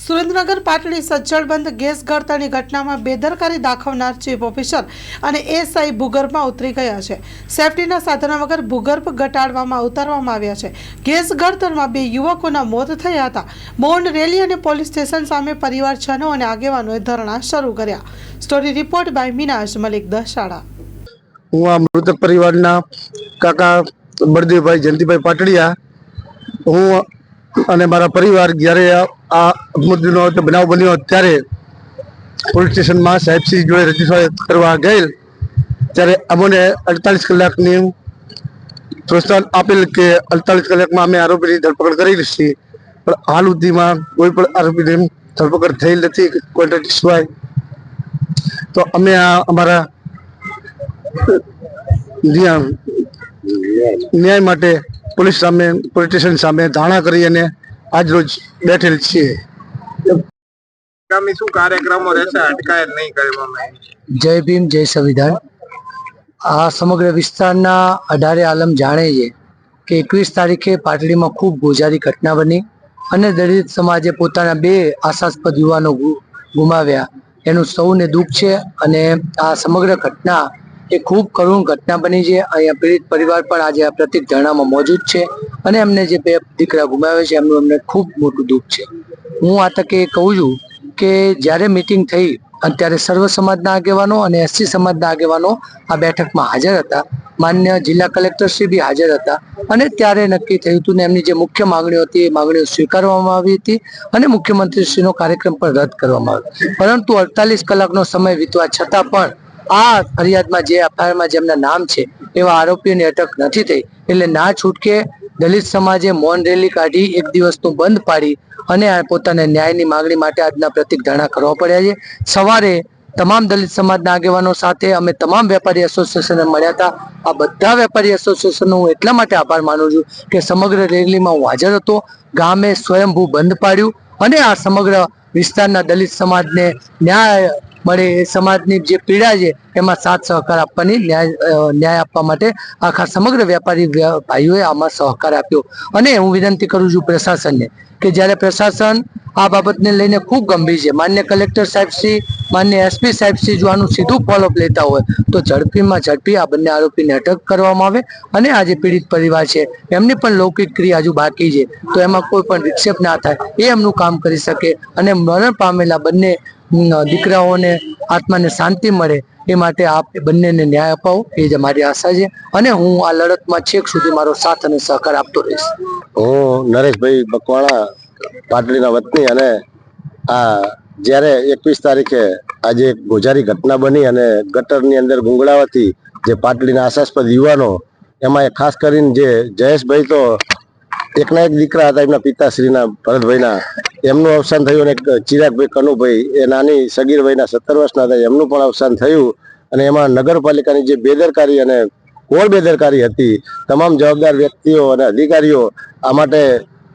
સુરેન્દ્રનગર પાટડી સજ્જડ ગેસ ગળતરની ઘટનામાં બેદરકારી દાખવનાર ચીફ ઓફિસર અને એસઆઈ ભૂગર્ભમાં ઉતરી ગયા છે. સેફટીના સાધનો વગર ભૂગર્ભ ઘટાડવામાં ઉતારવામાં આવ્યા છે. ગેસ ગળતરમાં બે યુવકોના મોત થયા હતા. મૌન રેલી અને પોલીસ સ્ટેશન સામે પરિવારજનો અને આગેવાનોએ ધરણા શરૂ કર્યા. Story report by Minaj Malik Dasada હું આ મૃતક પરિવારના કાકા બળદેવભાઈ જયંતિભાઈ પાટડિયા. હું અને મારા પરિવાર જ્યારે આ- અકસ્માતનો બનાવ બન્યો ત્યારે પોલીસ સ્ટેશનમાં સાહેબસિંહ જોડે રજૂઆત કરવા ગયેલ. ત્યારે અમને અડતાલીસ કલાકની પ્રોત્સાહન આપેલ કે અડતાલીસ કલાકમાં અમે આરોપીની ધરપકડ કરેલી છીએ પણ હાલ સુધીમાં કોઈ પણ આરોપીની ધરપકડ થયેલ નથી, કોન્ટ્રાક્ટ સિવાય. તો અમે આ અમારા ન્યાય માટે પોલીસ સામે પોલીસ સ્ટેશન સામે ધારણા કરી અને આજ રોજ બેઠેલ છીએ. શું કાર્યક્રમો રહેશે? અટકાયત નહીં કરવામાં આવે જય ભીમ જય સંવિધાન. આ સમગ્ર વિસ્તારના અઢારે આલમ જાણે છે કે એકવીસ તારીખે પાટડીમાં ખૂબ ગોજારી ઘટના બની અને દલિત સમાજે પોતાના બે આશાસ્પદ યુવાનો ગુ- ગુમાવ્યા. એનું સૌને દુઃખ છે અને આ સમગ્ર ઘટના એ ખૂબ કરુણ ઘટના બની છે. અહીંયા પીડિત પરિવાર પણ આજે આ પ્રતિક ધરણામાં મોજૂદ છે અને એમને જે બે દીકરા ગુમાવ્યા છે એમનું એમને ખૂબ મોટું દુઃખ છે. હું આ તકે કહું છું કે જ્યારે મિટિંગ થઈ અને ત્યારે સર્વ સમાજના આગેવાનો અને એસસી સમાજના આગેવાનો આ બેઠકમાં હાજર હતા. માન્ય જિલ્લા કલેક્ટરશ્રી બી હાજર હતા અને ત્યારે નક્કી થયું હતું ને એમની જે મુખ્ય માંગણીઓ હતી એ માંગણીઓ સ્વીકારવામાં આવી હતી અને મુખ્યમંત્રીશ્રીનો કાર્યક્રમ પણ રદ કરવામાં આવ્યો. પરંતુ અડતાલીસ કલાકનો સમય વીતવા છતાં પણ આ ફરિયાદમાં જે એફઆઈઆરમાં જેમના નામ છે, એવા આરોપીઓની અટક નથી થઈ. એટલે ના છૂટકે દલિત સમાજે મૌન રેલી કાઢી, એક દિવસનું બંધ પાડી અને પોતાને ન્યાયની માંગણી માટે આજના પ્રતિક ધરણા કરવા પડ્યા છે. સવારે તમામ દલિત સમાજના આગેવાનો સાથે અમે તમામ વેપારી એસોસિએશનને મળ્યા હતા. આ બધા વેપારી એસોસિએશનનો હું એટલા માટે આભાર માનું છું કે સમગ્ર રેલીમાં હું હાજર હતો. ગામે સ્વયંભૂ બંધ પાડ્યું અને આ સમગ્ર વિસ્તારના દલિત સમાજને ન્યાય મળે એ સમાજની જે પીડા છે, એમાં સાથ સહકાર આપવાની ન્યાય ન્યાય આપવા માટે આખા સમગ્ર વેપારી ભાઈઓએ આમાં સહકાર આપ્યો. અને હું વિનંતી કરું છું પ્રશાસનને કે જ્યારે પ્રશાસન આ બાબતને લઈને ખૂબ ગંભીર છે. માન્ય કલેક્ટર સાહેબ શ્રી, માન્ય એસપી સાહેબ શ્રી જો આનું સીધું ફોલોઅપ લેતા હોય, તો ઝડપીમાં ઝડપી આ બંને આરોપીને અટક કરવામાં આવે અને આ જે પીડિત પરિવાર છે, એમની પણ લૌકિક ક્રિયા હજુ બાકી છે. તો એમાં કોઈ પણ વિક્ષેપ ના થાય. એ એમનું કામ કરી શકે અને મરણ પામેલા બંને દીકરાઓને આત્માને શાંતિ મળે એ માટે આપ બંનેને ન્યાય અપાવો, એ જ મારી આશા છે. અને હું આ લડતમાં છેક સુધી મારો સાથ અને સહકાર આપતો રહીશ. હું નરેશભાઈ બકવાણા પાટડીના વતની અને આ જ્યારે એકવીસ તારીખે આજે એક ગોજારી ઘટના બની અને ગટરની અંદર ગુંગળાવાથી જે પાટડીના આશાસ્પદ યુવાનો, એમાં ખાસ કરીને જે જયેશભાઈ તો એકના એક દીકરા હતા, એમના પિતાશ્રીના, ભરતભાઈના. એમનું અવસાન થયું અને ચિરાગભાઈ કનુભાઈ, એ નાની સગીરભાઈના સત્તર વર્ષના હતા, એમનું પણ અવસાન થયું. અને એમાં નગરપાલિકાની જે બેદરકારી અને કોળ બેદરકારી હતી, તમામ જવાબદાર વ્યક્તિઓ અને અધિકારીઓ આ માટે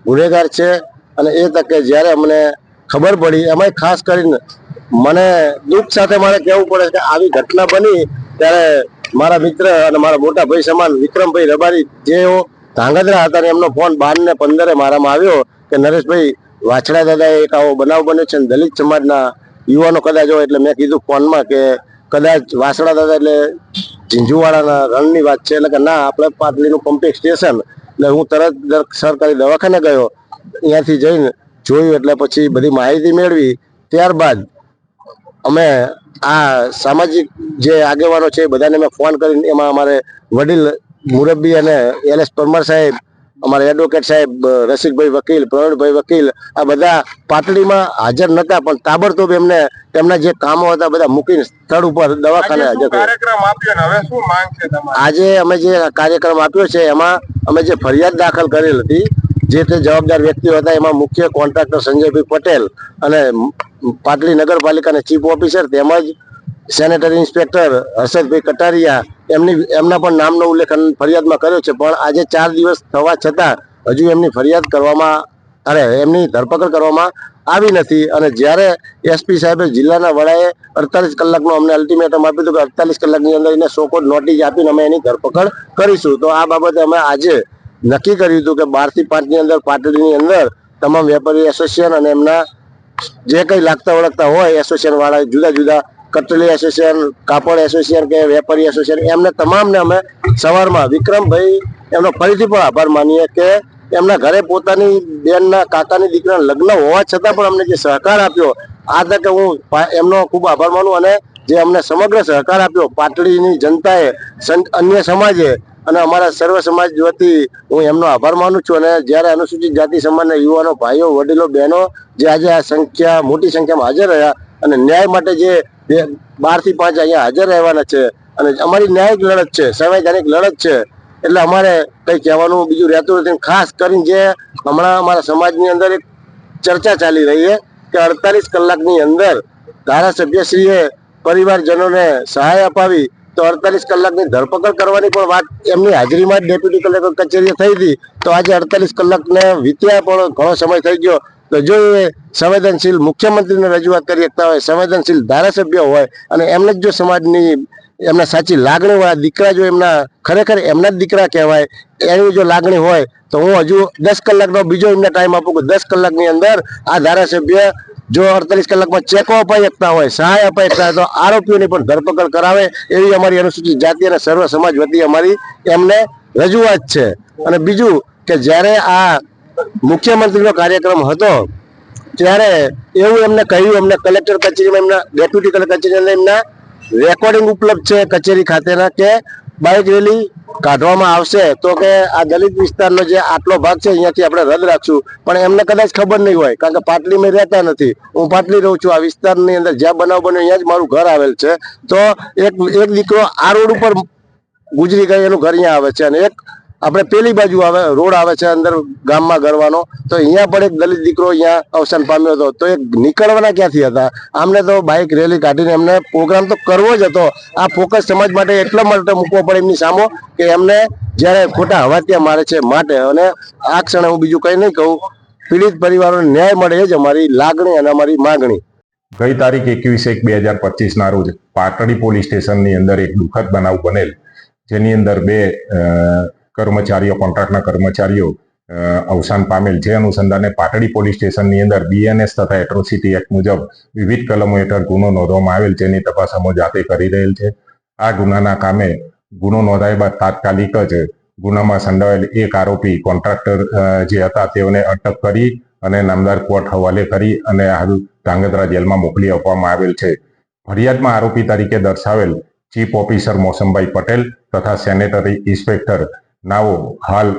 ગુનેગાર છે. અને એ તકે જ્યારે અમને ખબર પડી એમાં ખાસ કરીને મને દુઃખ સાથે મારે કહેવું પડે કે આવી ઘટના બની, ત્યારે મારા મિત્ર અને મારા મોટા ભાઈ સમાન વિક્રમભાઈ રબારી જેઓ ધાંગધ્રા હતા ને એમનો ફોન બાર ને પંદરે મારામાં આવ્યો કે નરેશભાઈ, વાછડા દાદા એક આવો બનાવ બન્યો છે ને દલિત સમાજના યુવાનો કદાચ હોય એટલે મેં કીધું ફોનમાં કે કદાચ વાસણા દાદા એટલે ઝીંઝુવાડાના રણની વાત છે. એટલે કે ના, આપણે પાટલીનું પમ્પિંગ સ્ટેશન એટલે હું તરત સરકારી દવાખાને ગયો. અહીંયાથી જઈને જોયું એટલે પછી બધી માહિતી મેળવી. ત્યારબાદ અમે આ સામાજિક જે આગેવાનો છે એ બધાને મેં ફોન કરીને એમાં અમારે વડીલ મુરબ્બી અને એલ એસ પરમાર સાહેબ અમારા એડવોકેટ સાહેબ રસિકભાઈ વકીલ પ્રવીણભાઈ વકીલ આ બધા પાટડીમાં હાજર નતા પણ તાબડતોબ એમને તેમના જે કામો હતા બધા મૂકીને સ્થળ ઉપર દવાખાને હાજર આજે અમે જે કાર્યક્રમ આપ્યો છે એમાં અમે જે ફરિયાદ દાખલ કરેલ હતી જે તે જવાબદાર વ્યક્તિઓ હતા એમાં મુખ્ય કોન્ટ્રાક્ટર સંજયભાઈ પટેલ અને પાટડી નગરપાલિકાના ચીફ ઓફિસર તેમજ સેનેટરી ઇન્સ્પેક્ટર હર્ષદભાઈ કટારિયા એમની, એમના પણ નામનો ઉલ્લેખન ફરિયાદમાં કર્યો છે, પણ આજે ચાર દિવસ થવા છતાં હજુ એમની ફરિયાદ કરવામાં, અરે, એમની ધરપકડ કરવામાં આવી નથી. અને જ્યારે એસપી સાહેબે જિલ્લાના વડાએ અડતાલીસ કલાકનું અમને અલ્ટિમેટમ આપ્યું હતું કે અડતાલીસ કલાકની અંદર એને સોકોડ નોટિસ આપીને અમે એની ધરપકડ કરીશું. તો આ બાબતે અમે આજે નક્કી કર્યું હતું કે બારથી પાંચની અંદર, પાટડીની અંદર તમામ વેપારી એસોસિએશન અને એમના જે કંઈ લાગતા વળગતા હોય, એસોસિએશન વાળા જુદા જુદા કટલી એસોસિએશન, કાપડ એસોસિએશન કે વેપારી એસોસિએશન, એમને તમામને અમે સવારમાં વિક્રમભાઈ, એમનો ફરીથી પણ આભાર માનીએ કે એમના ઘરે પોતાની બેનના કાકાની દીકરાના લગ્ન હોવા છતાં પણ અમને જે સહકાર આપ્યો, આ તકે હું એમનો ખૂબ આભાર માનું અને જે અમને સમગ્ર સહકાર આપ્યો, પાટડીની જનતાએ અન્ય સમાજે અને અમારા સર્વ સમાજ વતી હું એમનો આભાર માનું છું અને જ્યારે અનુસૂચિત જાતિ સમાજના યુવાનો, ભાઈઓ, વડીલો, બહેનો જે આજે આ સંખ્યા, મોટી સંખ્યામાં હાજર રહ્યા અને ન્યાય માટે જે બે બારથી પાંચ અહીંયા હાજર રહેવાના છે. અને અમારી ન્યાયિક લડત છે, સંવૈધાનિક લડત છે. એટલે અમારે કંઈ કહેવાનું બીજું રહેતું નથી. ખાસ કરીને જે હમણાં અમારા સમાજની અંદર એક ચર્ચા ચાલી રહી છે કે અડતાલીસ કલાકની અંદર ધારાસભ્યશ્રીએ પરિવારજનોને સહાય અપાવી તો અડતાલીસ કલાકની ધરપકડ કરવાની પણ વાત એમની હાજરીમાં જ ડેપ્યુટી કલેક્ટર કચેરીએ થઈ હતી. તો આજે અડતાલીસ કલાકને વીત્યા પણ ઘણો સમય થઈ ગયો. તો જો એ સંવેદનશીલ મુખ્યમંત્રીને રજૂઆત કરી શકતા હોય, સંવેદનશીલ ધારાસભ્ય હોય અને એમને જ જો સમાજની એમના સાચી લાગણી વાળા દીકરા જો એમના ખરેખર એમના જ દીકરા કહેવાય, એની જો લાગણી હોય, તો હું હજુ દસ કલાકનો બીજો એમને ટાઈમ આપું કે દસ કલાકની અંદર આ ધારાસભ્ય જો અડતાલીસ કલાકમાં ચેકો અપાઈ શકતા હોય, સહાય અપાઈ શકતા તો આરોપીઓની પણ ધરપકડ કરાવે એવી અમારી અનુસૂચિત જાતિ અને સર્વ સમાજ વતી અમારી એમને રજૂઆત છે. અને બીજું કે જ્યારે આ મુખ્યમંત્રીનો કાર્યક્રમ હતો, ત્યારે એવું એમને કહ્યું, અમને કલેક્ટર કચેરીમાં એમના, ડેપ્યુટી કલેક્ટર કચેરીમાં એમના રેકોર્ડિંગ ઉપલબ્ધ છે કચેરી ખાતેના કે બાઇક રેલી કાઢવામાં આવશે. તો કે આ દલિત વિસ્તારનો જે આટલો ભાગ છે, અહીંયાથી આપણે રદ રાખશું. પણ એમને કદાચ ખબર નહીં હોય, કારણ કે પાટલીમાં રહેતા નથી. હું પાટલી રહું છું. આ વિસ્તારની અંદર જ્યાં બનાવ બન્યો, અહીંયા જ મારું ઘર આવેલ છે. તો એક એક દીકરો આ રોડ ઉપર ગુજરી ગઈ એનું ઘર અહીંયા આવે છે. અને એક આપણે પેલી બાજુ આવે, રોડ આવે છે અંદર ગામમાં ગરવાનો તો અહીંયા પણ એક દલિત દીકરો અહીંયા અવસાન પામ્યો હતો. તો એ નીકળવાના ક્યાંથી હતા? આમને તો બાઇક રેલી કાઢીને એમને પ્રોગ્રામ તો કરવો જ હતો. આ ફોકસ સમાજ માટે એટલા માટે મૂકવો પડે એમની સામો કે એમને જ્યારે ખોટા હવાત્યા મારે છે માટે અને આ ક્ષણે હું બીજું કંઈ નહીં કહું. પીડિત પરિવારોને ન્યાય મળે એ જ અમારી લાગણી અને અમારી માગણી. ગઈ તારીખ એકવીસ એક બે હજાર પચીસના રોજ પાટડી પોલીસ સ્ટેશનની અંદર એક દુઃખદ બનાવ બનેલ. જેની અંદર બે કર્મચારીઓ, કોન્ટ્રાક્ટના કર્મચારીઓ અવસાન પામેલ જે અનુસંધાને પાટડી પોલીસ સ્ટેશનની અંદર બીએનએસ તથા એટ્રોસિટી એક્ટ મુજબ વિવિધ કલમો હેઠળ ગુનો નોંધવામાં આવેલ જેની તપાસ અમો જાતે કરી રહેલ છે. આ ગુનાના કામે ગુનો નોંધાયા બાદ તાત્કાલિક જ ગુનામાં સંડોવાયેલ એક આરોપી કોન્ટ્રાક્ટર જે હતા તેઓને અટક કરી અને નામદાર કોર્ટ હવાલે કરી અને હાલ ધાંગધ્રા જેલમાં મોકલી આપવામાં આવેલ છે. ફરિયાદમાં આરોપી તરીકે દર્શાવેલ ચીફ ઓફિસર મોસમભાઈ પટેલ તથા સેનેટરી ઇન્સ્પેક્ટર નાઓ, હાલ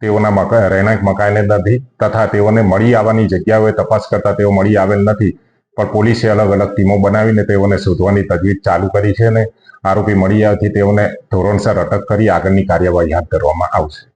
તેઓના મકા, રહેણાંક મકાને નથી તથા તેઓને મળી આવવાની જગ્યાઓએ તપાસ કરતા તેઓ મળી આવેલ નથી. પણ પોલીસે અલગ અલગ ટીમો બનાવીને તેઓને શોધવાની તજવીજ ચાલુ કરી છે અને આરોપી મળી આવતી તેઓને ધોરણસર અટક કરી આગળની કાર્યવાહી હાથ ધરવામાં આવશે.